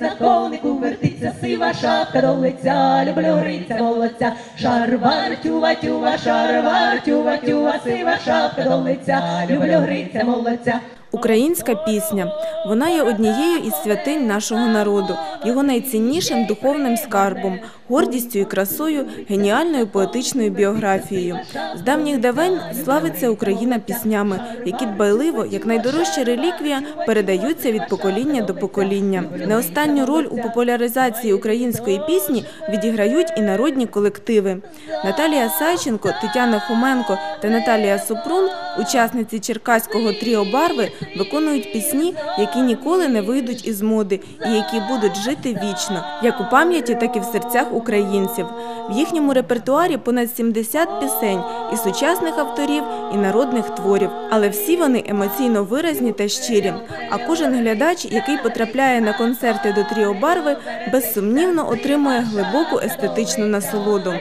на конику вертиться, сива шапка до лиця, люблю гриця, молодця, шарвар, тюва, тюва, шарвар, тюва, тюва, сива шапка до лиця, люблю гриця, молодця. Українська пісня. Вона є однією із святинь нашого народу, його найціннішим духовним скарбом, гордістю і красою, геніальною поетичною біографією. З давніх давень славиться Україна піснями, які дбайливо, як найдорожча реліквія, передаються від покоління до покоління. Не останню роль у популяризації української пісні відіграють і народні колективи. Наталія Сайченко, Тетяна Хоменко та Наталія Супрун, учасниці черкаського тріо Барви, виконують пісні, які ніколи не вийдуть із моди і які будуть жити вічно, як у пам'яті, так і в серцях українців. В їхньому репертуарі понад 70 пісень і сучасних авторів, і народних творів, але всі вони емоційно виразні та щирі. А кожен глядач, який потрапляє на концерти до тріо Барви, безсумнівно отримує глибоку естетичну насолоду.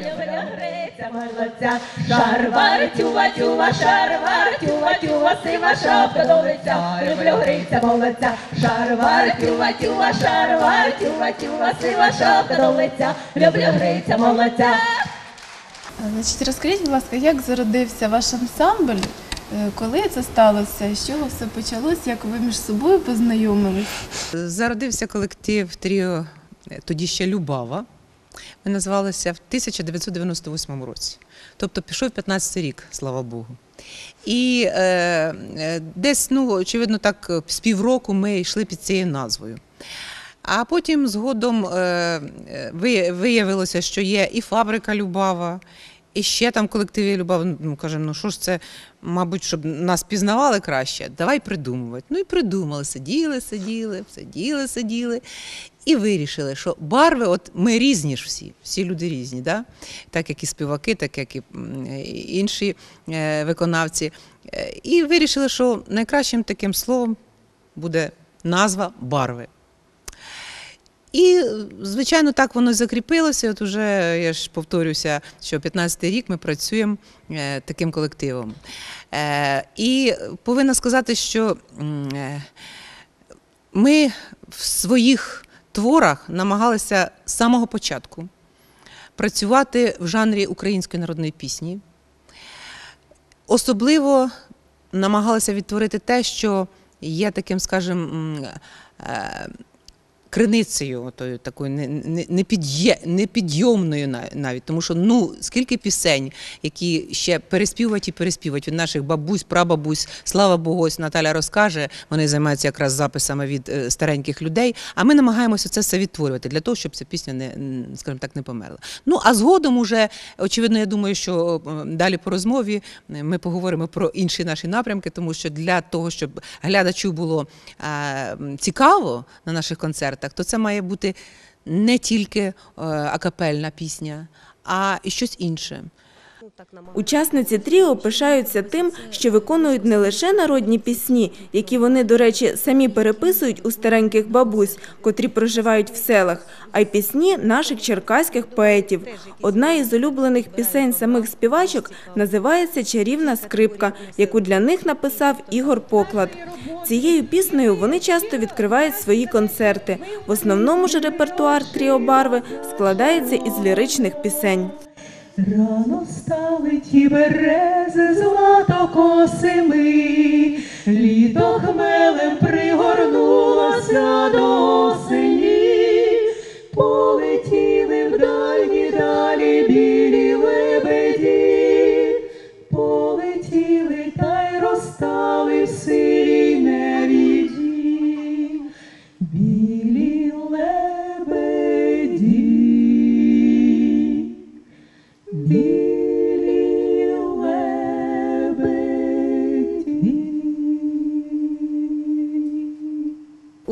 Молодця, шарвар, тюва, тюва, шарвар, тюва, тюва, сива шапка до лиця, люблю гриця, молодця, шарвар, тюва, тюва, шарвар, тюва, тюва, сива шапка до лиця, люблю гриця, молодця. Значить, розкажіть, будь ласка, як зародився ваш ансамбль? Е, Коли це сталося? З чого все почалось? Як ви між собою познайомились? Зародився колектив Тріо е, тоді ще Любава. Ми назвалися в 1998 році. Тобто пішов 15 рік, слава Богу. І е, е, десь, ну, очевидно, так з півроку ми йшли під цією назвою. А потім згодом е, е, виявилося, що є і фабрика Любава, і ще там колективи Любава. Ну, кажемо, ну що ж це, мабуть, щоб нас пізнавали краще, давай придумувати. Ну і придумали, сиділи, сиділи, сиділи, сиділи. І вирішили, що барви, от ми різні ж всі, всі люди різні, да? так як і співаки, так як і інші е, виконавці. Е, І вирішили, що найкращим таким словом буде назва барви. І, звичайно, так воно закріпилося. От уже я ж повторюся, що 15-й рік ми працюємо е, таким колективом. І повинна сказати, що ми в своїх творах намагалися з самого початку працювати в жанрі української народної пісні. Особливо намагалися відтворити те, що є таким, скажімо, криницею, отою такою непідйомною на- навіть, тому що ну скільки пісень, які ще переспівувати і переспівати від наших бабусь, прабабусь, слава Богу, ось Наталя розкаже. Вони займаються якраз записами від е, стареньких людей. А ми намагаємося це все відтворювати для того, щоб ця пісня не скажімо так не померла. Ну а згодом уже очевидно, я думаю, що е, далі по розмові е, ми поговоримо про інші наші напрямки, тому що для того, щоб глядачу було цікаво на наших концертах, то це має бути не тільки е, акапельна пісня, а і щось інше. Учасниці тріо пишаються тим, що виконують не лише народні пісні, які вони, до речі, самі переписують у стареньких бабусь, котрі проживають в селах, а й пісні наших черкаських поетів. Одна із улюблених пісень самих співачок називається Чарівна скрипка, яку для них написав Ігор Поклад. Цією піснею вони часто відкривають свої концерти. В основному ж репертуар тріо барви складається із ліричних пісень. Рано стали ті берези златокосими, літо хмелем пригорнулося до осені, полетіли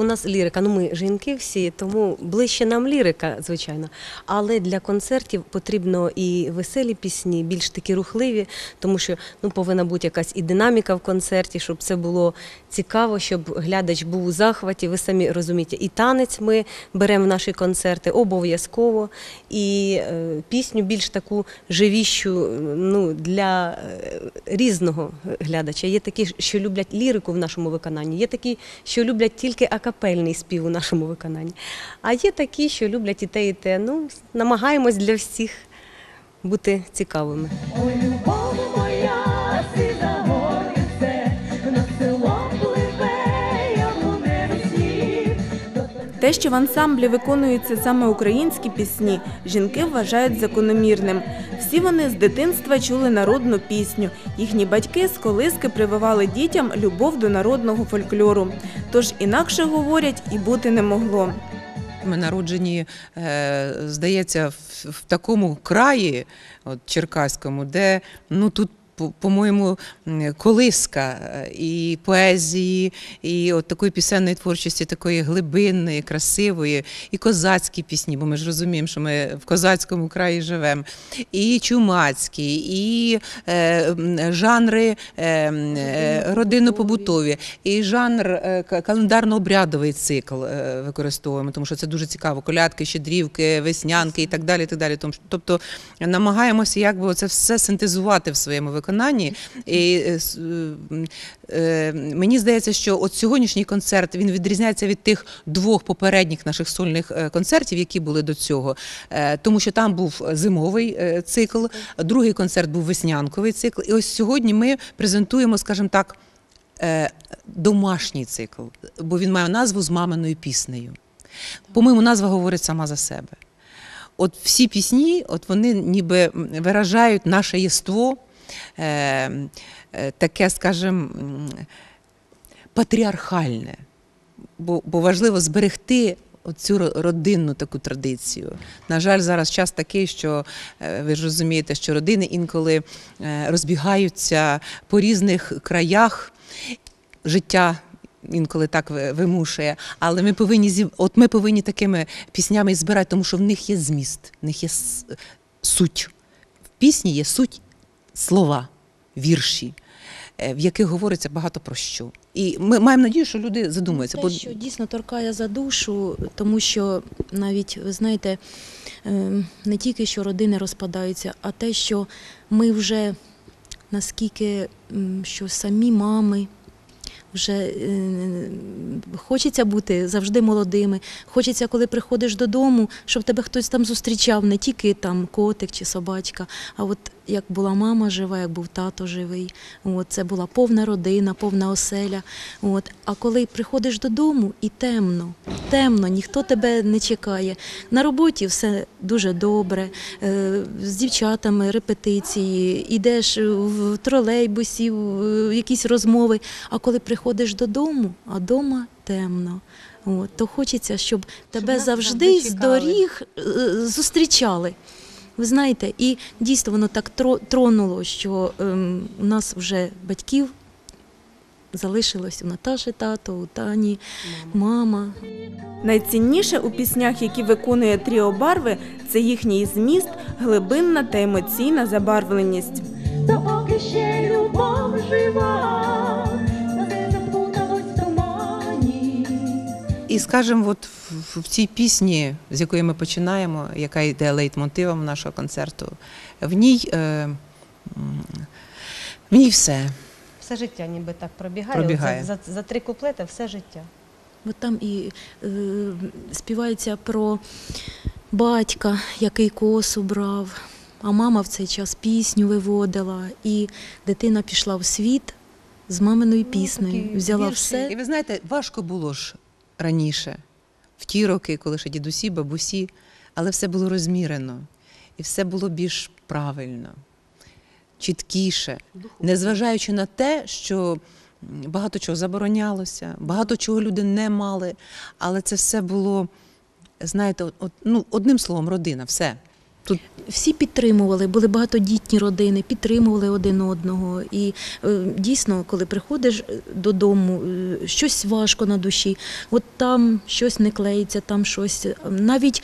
нас лірика, ну ми жінки всі, тому ближче нам лірика, звичайно. Але для концертів потрібно і веселі пісні, більш такі рухливі, тому що ну, повинна бути якась і динаміка в концерті, щоб це було цікаво, щоб глядач був у захваті. Ви самі розумієте, і танець ми беремо в наші концерти обов'язково, і е, пісню більш таку живіщу ну, для е, різного глядача. Є такі, що люблять лірику в нашому виконанні, є такі, що люблять тільки акапель. Капельний спів у нашому виконанні. А є такі, що люблять і те, і те. Ну, намагаємось для всіх бути цікавими. Те, що в ансамблі виконуються саме українські пісні, жінки вважають закономірним. Всі вони з дитинства чули народну пісню. Їхні батьки з колиски прививали дітям любов до народного фольклору. Тож інакше говорять і бути не могло. Ми народжені, е, здається, в, такому краї, от Черкаському, де ну тут. По- По-моєму, колиска е, і поезії, і от такої пісенної творчості, такої глибинної, красивої, і козацькі пісні, бо ми ж розуміємо, що ми в козацькому краї живемо, і чумацькі, і е, жанри е, е, родинно-побутові, і жанр е, календарно-обрядовий цикл е, використовуємо, тому що це дуже цікаво. Колядки, щедрівки, веснянки і так далі. І так далі. Тобто намагаємося якби це все синтезувати в своєму виконанні. І е, е, мені здається, що от сьогоднішній концерт він відрізняється від тих двох попередніх наших сольних е, концертів, які були до цього, Е, тому що там був зимовий е, цикл, другий концерт був веснянковий цикл. І ось сьогодні ми презентуємо, скажімо так, е, домашній цикл, бо він має назву з маминою піснею. По-моєму, назва говорить сама за себе. От всі пісні, от вони ніби виражають наше єство, е, е, таке, скажімо, патріархальне. Бо, бо важливо зберегти цю родинну таку традицію. На жаль, зараз час такий, що е, ви ж розумієте, що родини інколи е, розбігаються по різних краях життя. Інколи так вимушує, але ми повинні от ми повинні такими піснями збирати, тому що в них є зміст, в них є суть. В пісні є суть слова, вірші, е, в яких говориться багато про що. І ми маємо надію, що люди задумаються. Те, що дійсно торкає за душу, тому що навіть ви знаєте, е, не тільки що родини розпадаються, а те, що ми вже наскільки що самі мами. Вже е, хочеться бути завжди молодими. Хочеться, коли приходиш додому, щоб тебе хтось там зустрічав, не тільки там котик чи собачка, а от як була мама жива, як був тато живий. От, це була повна родина, повна оселя. От. А коли приходиш додому і темно, темно, ніхто тебе не чекає. На роботі все дуже добре, е, з дівчатами репетиції, йдеш в тролейбусі, в якісь розмови. А коли приходиш додому, а вдома темно. От, то хочеться, щоб тебе завжди завжди з доріг е, зустрічали. Ви знаєте, і дійсно воно так тро- тронуло, що ем, у нас вже батьків залишилось у Наташі тато, у Тані, мама. Найцінніше у піснях, які виконує Тріо Барви, це їхній зміст, глибинна та емоційна забарвленість. Та поки ще любов жива, І скажімо, от в, в цій пісні, з якої ми починаємо, яка йде лейтмотивом нашого концерту, в ній, е, в ній все. Все життя ніби так пробігає. Пробігає. За, за, за три куплети все життя. Бо там і е, співається про батька, який косу брав, а мама в цей час пісню виводила, і дитина пішла в світ з маминою піснею, такі взяла вірші. все. І ви знаєте, важко було ж раніше, в ті роки, коли ще дідусі, бабусі, але все було розмірено, і все було більш правильно, чіткіше, незважаючи на те, що багато чого заборонялося, багато чого люди не мали, але це все було, знаєте, от, ну, одним словом, родина, все. Тут Всі підтримували, були багатодітні родини, підтримували один одного. І е, дійсно, коли приходиш е, додому, е, щось важко на душі, от там щось не клеїться, там щось. Навіть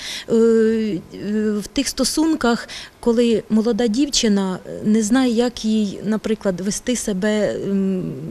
в тих стосунках, коли молода дівчина не знає, як їй, наприклад, вести себе,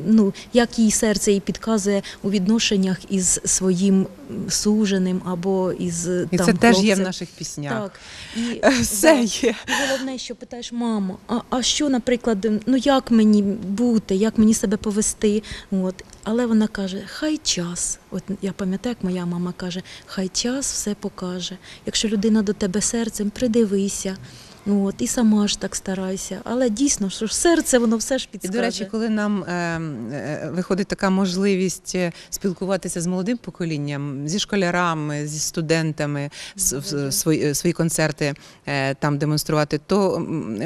ну як їй серце їй підказує у відношеннях із своїм суженим або із і там, це теж є в наших піснях. Так. І все є. І головне, що питаєш, мамо, а, а що, наприклад, ну як мені бути, як мені себе повести? От. Але вона каже, хай час. От я пам'ятаю, як моя мама каже, хай час все покаже. Якщо людина до тебе серцем, придивися. Ну, От, і сама ж так старайся. Але дійсно, що ж серце, воно все ж І, до речі, коли нам е, е, виходить така можливість е, спілкуватися з молодим поколінням, зі школярами, зі студентами, в- свої, свої концерти е, там демонструвати, то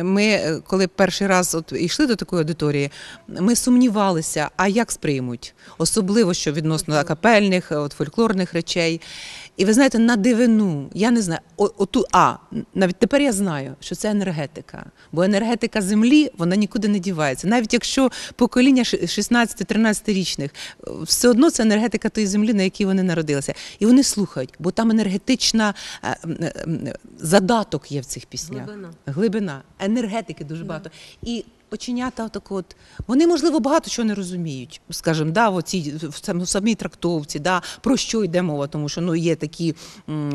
ми, е, коли перший раз от йшли до такої аудиторії, ми сумнівалися, а як сприймуть, особливо що відносно акапельних, е, от фольклорних речей. І ви знаєте, на дивину, я не знаю, оту, а навіть тепер я знаю, що це енергетика. Бо енергетика землі вона нікуди не дівається. Навіть якщо покоління 16-13 річних, е, все одно це енергетика тої землі, на якій вони народилися. І вони слухають, бо там енергетична е, е, задаток є в цих піснях. Глибина. Глибина, енергетики дуже багато. І оченята так от, вони, можливо, багато чого не розуміють. Скажімо, да, в, оцій, в самій трактовці, да, про що йде мова, тому що ну, є такі,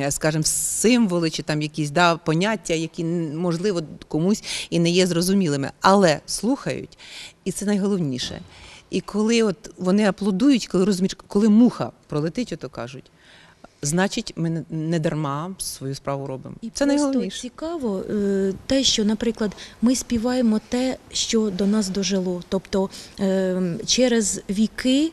скажімо, символи чи там якісь да, поняття, які, можливо, комусь і не є зрозумілими, але слухають, і це найголовніше. І коли от вони аплодують, коли розумієш, коли муха пролетить, ото кажуть, значить, ми не- дарма свою справу робимо. І це найголовніше. цікаво е, те, що, наприклад, ми співаємо те, що до нас дожило. Тобто е, через віки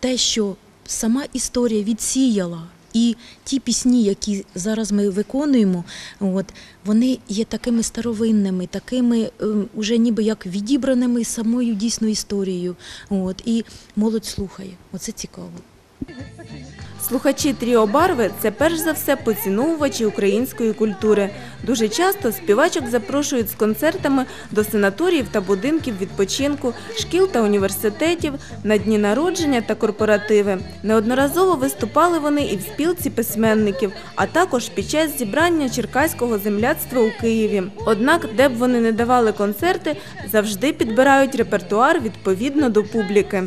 те, що сама історія відсіяла. І ті пісні, які зараз ми виконуємо, от, вони є такими старовинними, такими е, уже ніби як відібраними самою дійсно історією. От, і молодь слухає. Оце цікаво. Слухачі Тріо Барви це перш за все поціновувачі української культури. Дуже часто співачок запрошують з концертами до санаторіїв та будинків відпочинку, шкіл та університетів, на дні народження та корпоративи. Неодноразово виступали вони і в спілці письменників, а також під час зібрання черкаського земляцтва у Києві. Однак, де б вони не давали концерти, завжди підбирають репертуар відповідно до публіки.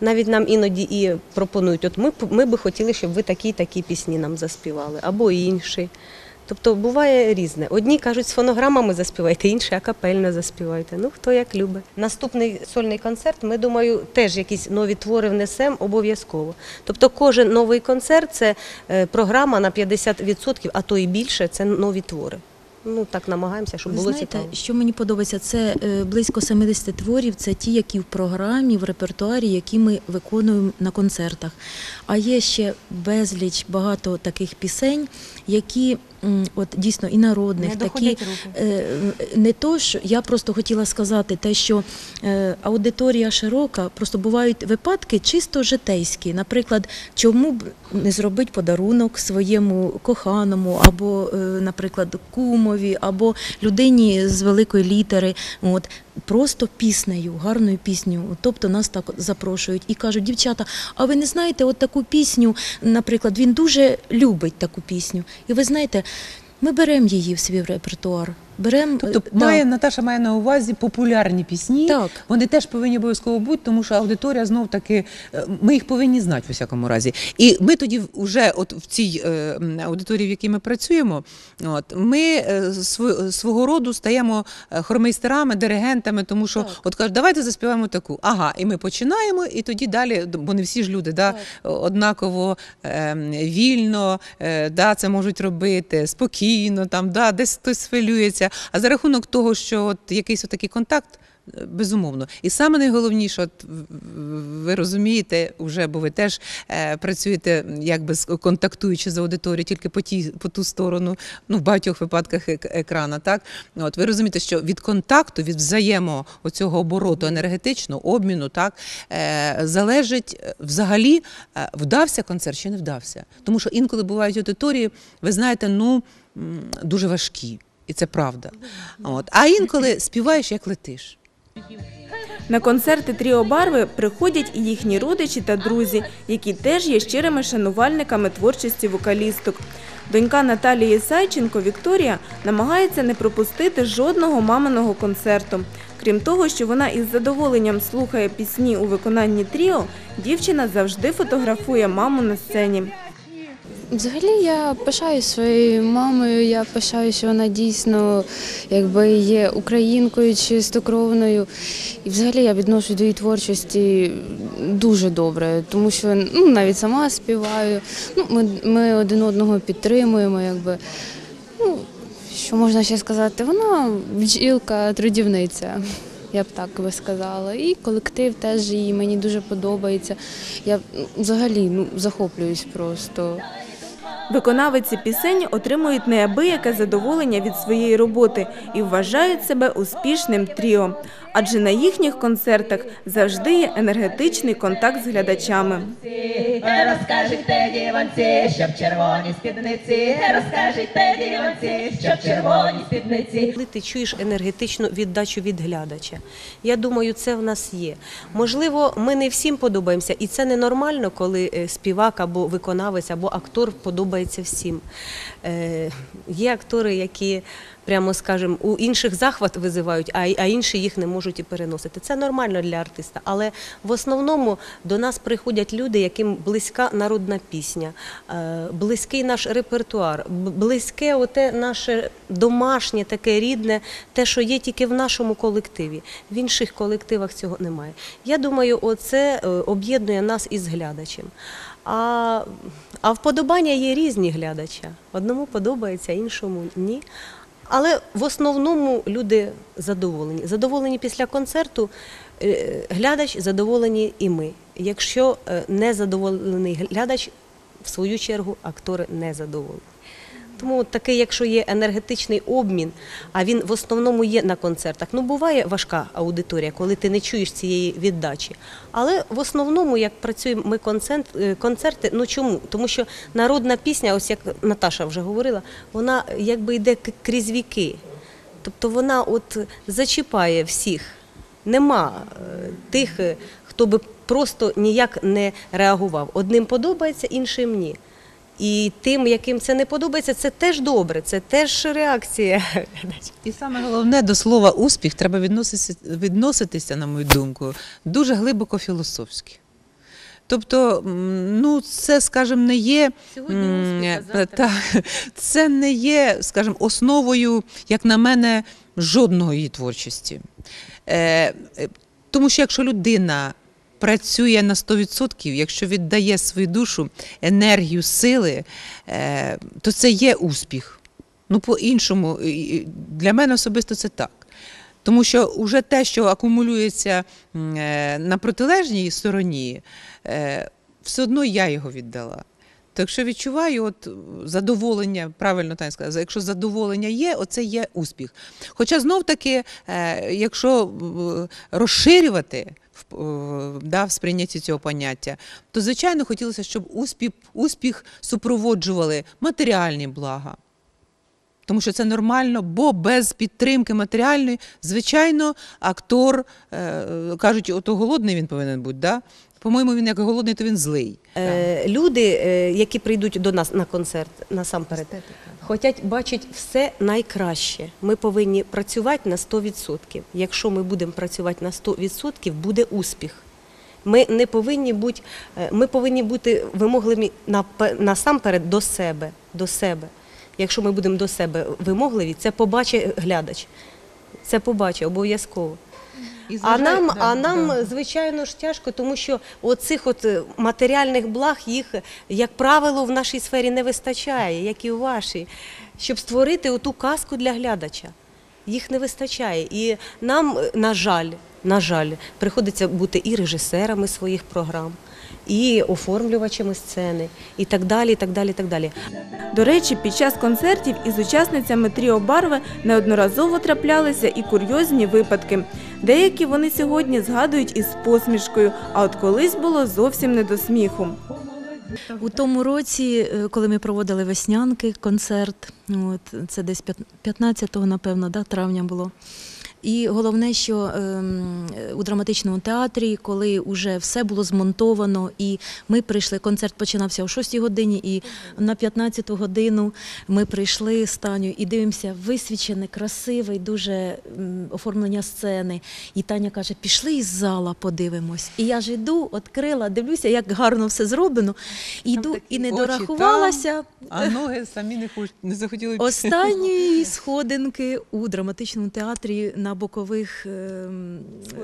Навіть нам іноді і пропонують, от ми, ми би хотіли, щоб ви такі такі пісні нам заспівали, або інші. Тобто буває різне. Одні кажуть, з фонограмами заспівайте, інші акапельно заспівайте. Ну, хто як любить. Наступний сольний концерт, ми думаю, теж якісь нові твори внесемо обов'язково. Тобто кожен новий концерт це е, програма на 50%, а то і більше це нові твори. Ну так намагаємося, щоб Ви було знаєте, цікаво. що мені подобається, це е, близько 70 творів. Це ті, які в програмі, в репертуарі, які ми виконуємо на концертах. А є ще безліч багато таких пісень, які м, от дійсно і народних, Не такі доходять руки. е, не то, що я просто хотіла сказати, те, що е, аудиторія широка, просто бувають випадки чисто житейські. Наприклад, чому б не зробити подарунок своєму коханому, або, е, наприклад, кумові, або людині з великої літери. От просто піснею, гарною піснею. Тобто нас так запрошують і кажуть, дівчата, а ви не знаєте, от таку пісню, наприклад, він дуже любить таку пісню. І ви знаєте, ми беремо її в свій репертуар. Беремо Тобто е, має. Наташа має на увазі популярні пісні. Так. Вони теж повинні обов'язково бути, тому що аудиторія знов таки е, ми їх повинні знати в усякому разі. І ми тоді вже, от в цій е, аудиторії, в якій ми працюємо, от ми е, сво- свого роду стаємо е, хормейстерами, диригентами, тому що Так. от кажуть, давайте заспіваємо таку. Ага, і ми починаємо, і тоді далі, бо не всі ж люди, да, однаково е, вільно, е, да, це можуть робити спокійно, там, да, десь хтось хвилюється. А за рахунок того, що от якийсь отакий контакт. е, Безумовно, і саме найголовніше, от ви розумієте, вже бо ви теж е, працюєте якби контактуючи з аудиторією тільки по ті по ту сторону, ну в багатьох випадках ек- екрана. Так от ви розумієте, що від контакту, від взаємо обороту енергетичного обміну, так е, залежить е, взагалі, е, вдався концерт чи не вдався. Тому що інколи бувають аудиторії, ви знаєте, ну дуже важкі, і це правда. От а інколи співаєш як летиш. На концерти Тріо Барви приходять і їхні родичі та друзі, які теж є щирими шанувальниками творчості вокалісток. Донька Наталії Сайченко Вікторія намагається не пропустити жодного маминого концерту. Крім того, що вона із задоволенням слухає пісні у виконанні тріо, дівчина завжди фотографує маму на сцені. Взагалі я пишаюсь своєю мамою, я пишаюсь, що вона дійсно якби є українкою чистокровною. І взагалі я відношу до її творчості дуже добре, тому що ну, навіть сама співаю. Ну, ми, ми один одного підтримуємо, якби. Ну, що можна ще сказати? Вона бджілка, трудівниця. Я б так би сказала. І колектив теж їй мені дуже подобається. Я ну, взагалі ну, захоплююсь просто. Виконавиці пісень отримують неабияке задоволення від своєї роботи і вважають себе успішним тріо, адже на їхніх концертах завжди є енергетичний контакт з глядачами. Розкажіть те діванці, щоб червоні спідниці. Розкажіть те діванці, щоб червоні спідниці. Коли ти чуєш енергетичну віддачу від глядача, я думаю, це в нас є. Можливо, ми не всім подобаємося, і це ненормально, коли е, співак або виконавець, або актор подобається всім. Е, Є актори, які, прямо скажемо, у інших захват визивають, а, а інші їх не можуть і переносити. Це нормально для артиста. Але в основному до нас приходять люди, яким близька народна пісня, е, близький наш репертуар, близьке оте наше домашнє, таке рідне, те, що є тільки в нашому колективі. В інших колективах цього немає. Я думаю, оце е, об'єднує нас із глядачем. А, а вподобання є різні глядача. Одному подобається, іншому ні. Але в основному люди задоволені. Задоволені після концерту, е, глядач задоволені і ми. Якщо е, не задоволений глядач, в свою чергу актори не задоволені. Тому такий, якщо є енергетичний обмін, а він в основному є на концертах. Ну, буває важка аудиторія, коли ти не чуєш цієї віддачі. Але в основному, як працюємо ми концерт, е, концерти, ну чому? Тому що народна пісня, ось як Наташа вже говорила, вона якби йде крізь віки. Тобто вона от зачіпає всіх. Нема е, тих, е, хто би просто ніяк не реагував. Одним подобається, іншим ні. І тим, яким це не подобається, це теж добре, це теж реакція. І саме головне до слова успіх треба відноситися, відноситися, на мою думку, дуже глибоко філософськи. Тобто, ну, це, скажімо, не є Сьогодні успіх, а так, це не є, скажімо, основою, як на мене, жодного її творчості. Е, е, тому що якщо людина працює на 100%, якщо віддає свою душу, енергію, сили, е, то це є успіх. Ну, по-іншому, для мене особисто це так. Тому що вже те, що акумулюється е, на протилежній стороні, е, все одно я його віддала. То якщо відчуваю от задоволення, правильно так сказати, якщо задоволення є, оце є успіх. Хоча знов таки, якщо розширювати да, в сприйнятті цього поняття, то звичайно хотілося, щоб успіх, успіх супроводжували матеріальні блага. Тому що це нормально, бо без підтримки матеріальної, звичайно, актор е, кажуть, ото голодний він повинен бути. Да? По-моєму, він як голодний, то він злий. Е, Люди, е, які прийдуть до нас на концерт, насамперед, хочуть бачити все найкраще. Ми повинні працювати на 100%. Якщо ми будемо працювати на 100%, буде успіх. Ми не повинні бути, е, ми повинні бути вимогливі насамперед до себе. До себе. Якщо ми будемо до себе вимогливі, це побачить глядач. Це побачить обов'язково. І А нам, да, а нам, да. звичайно ж, тяжко, тому що оцих от е, матеріальних благ їх, як правило, в нашій сфері не вистачає, як і у вашій, щоб створити оту казку для глядача. Їх не вистачає. І нам, е, на жаль, на жаль, приходиться бути і режисерами своїх програм, і оформлювачами сцени, і так далі, і так далі, і так далі. До речі, під час концертів із учасницями Тріо Барви неодноразово траплялися і курйозні випадки. Деякі вони сьогодні згадують із посмішкою, а от колись було зовсім не до сміху. У тому році, е, коли ми проводили веснянки, концерт, от, це десь п'ят- 15-го, напевно, да, травня було. І головне, що ем, у драматичному театрі, коли вже все було змонтовано, і ми прийшли, концерт починався о 6 годині, і на 15 годину ми прийшли з Таню і дивимося, висвічене, красиве, дуже оформлення сцени. І Таня каже: пішли із зала, подивимось. І я ж іду, відкрила, дивлюся, як гарно все зроблено. І йду і не дорахувалася. А ноги самі не хоч не захотіли. Останньої сходинки у драматичному театрі на бокових ем,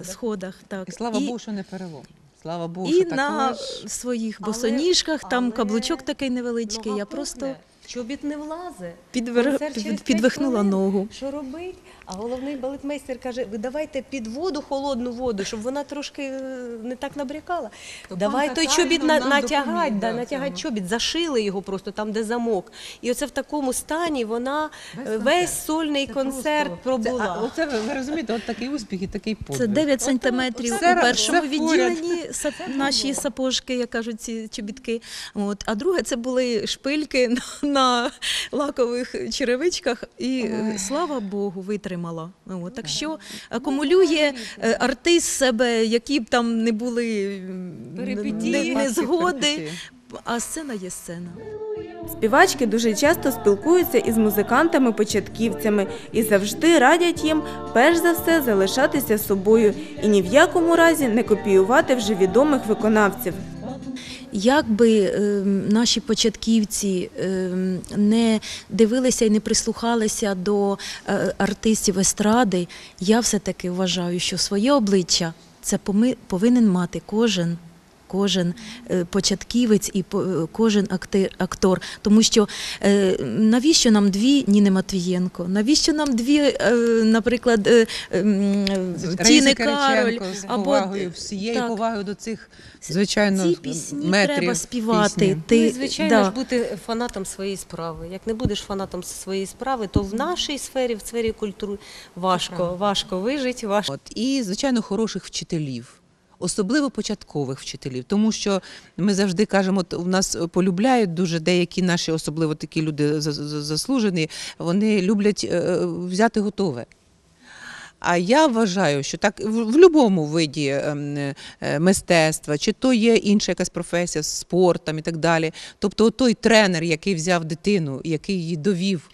сходах. Так. І слава І- Богу, що не перелом. Слава Богу, І що на також. своїх Але- босоніжках, там але каблучок такий невеличкий. Нога Я просто пухне, чобіт не влазе. підвер... Під- підвихнула хвилин. ногу. Що робить? А головний балетмейстер каже: ви давайте під воду холодну воду, щоб вона трошки е, не так набрякала. То Давай той чобіт на, натягать, да, натягать чобіт, зашили його просто там, де замок. І оце в такому стані вона Весь е, весь сольний Це концерт просто- пробула. Це, а, оце ви, ви розумієте, от такий успіх і такий подвиг. Це 9 сантиметрів у першому відділенні сап- наші сапожки, як кажуть, ці чобітки. От. А друге це були шпильки на, на лакових черевичках, і е, слава Богу, витримала. От. Так що акумулює е, артист себе, які б там не були незгоди, а сцена є сцена. Співачки дуже часто спілкуються із музикантами-початківцями і завжди радять їм перш за все залишатися собою і ні в якому разі не копіювати вже відомих виконавців. Як би ем, наші початківці ем, не дивилися і не прислухалися до е, артистів естради, я все-таки вважаю, що своє обличчя це поми- повинен мати кожен. Кожен е, початківець і по- е, кожен актор. Тому що е, навіщо нам дві Ніни Матвієнко? Навіщо нам дві, наприклад, е, м, Раїса Тіни Кароль? Або- повагою, всією так. повагою до цих, звичайно, Ці пісні метрів треба співати. пісні. Ти, ну, звичайно да. ж бути фанатом своєї справи. Як не будеш фанатом своєї справи, то в нашій сфері, в сфері культури, важко, важко вижити, важко. От, і, звичайно, хороших вчителів. Особливо початкових вчителів, тому що ми завжди кажемо, у нас полюбляють дуже деякі наші, особливо такі люди за- за- заслужені, вони люблять е, взяти готове. А я вважаю, що так в, будь-якому виді ем, е, мистецтва, чи то є інша якась професія, спорт там і так далі. Тобто, той тренер, який взяв дитину, який її довів,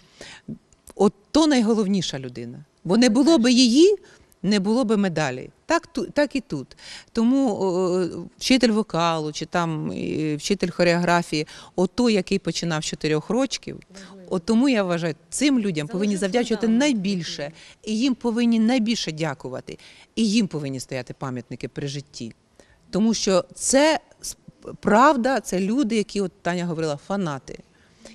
от то найголовніша людина. Бо не було би її, не було би медалі. Так, так і тут. Тому о, вчитель вокалу чи там вчитель хореографії, ото, який починав з чотирьох років, от тому я вважаю, цим людям повинні завдячувати найбільше, і їм повинні найбільше дякувати, і їм повинні стояти пам'ятники при житті. Тому що це правда, це люди, які, от Таня говорила, фанати.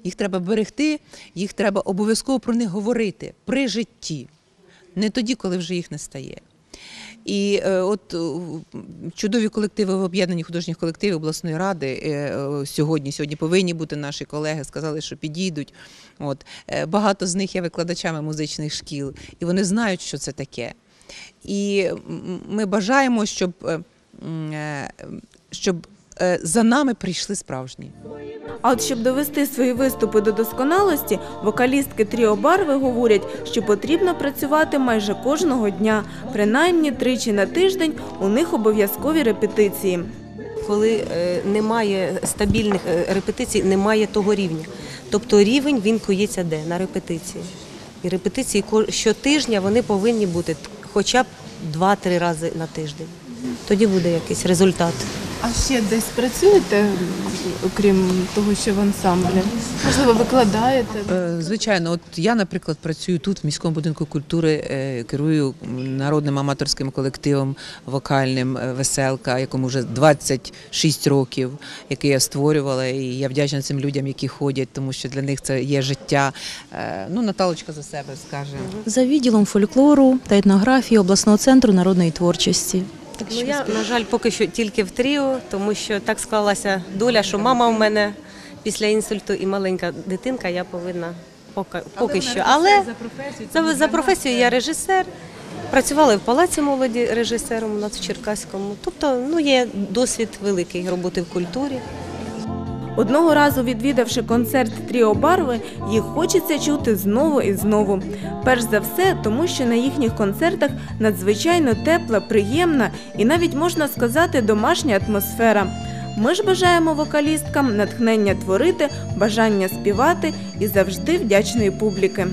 Їх треба берегти, їх треба обов'язково про них говорити при житті, не тоді, коли вже їх не стає. І е, от е, чудові колективи в об'єднанні художніх колективів обласної ради е, сьогодні, сьогодні повинні бути наші колеги, сказали, що підійдуть. От багато з них є викладачами музичних шкіл, і вони знають, що це таке. І ми бажаємо, щоб, щоб за нами прийшли справжні. А от щоб довести свої виступи до досконалості, вокалістки Тріо Барви говорять, що потрібно працювати майже кожного дня, принаймні тричі на тиждень у них обов'язкові репетиції. Коли е, немає стабільних е, репетицій, немає того рівня. Тобто рівень він кується де? На репетиції. І репетиції ко- щотижня вони повинні бути хоча б 2-3 рази на тиждень. Тоді буде якийсь результат. А ще десь працюєте, окрім того, що в ансамблі? Можливо, викладаєте? Е, Звичайно, от я, наприклад, працюю тут, в міському будинку культури, е, керую народним аматорським колективом вокальним е, Веселка, якому вже 26 років, який я створювала. І я вдячна цим людям, які ходять, тому що для них це є життя. Ну, Наталочка за себе скаже. За відділом фольклору та етнографії обласного центру народної творчості. Ну, я, на жаль, поки що тільки в тріо, тому що так склалася доля, що мама в мене після інсульту і маленька дитинка, я повинна поки, поки що. Але за, професію за професією я режисер. Працювала в палаці молоді режисером у нас в Черкаському. Тобто, ну є досвід великий роботи в культурі. Одного разу відвідавши концерт Тріо Барви, їх хочеться чути знову і знову. Перш за все, тому що на їхніх концертах надзвичайно тепла, приємна і навіть можна сказати домашня атмосфера. Ми ж бажаємо вокалісткам натхнення творити, бажання співати і завжди вдячної публіки.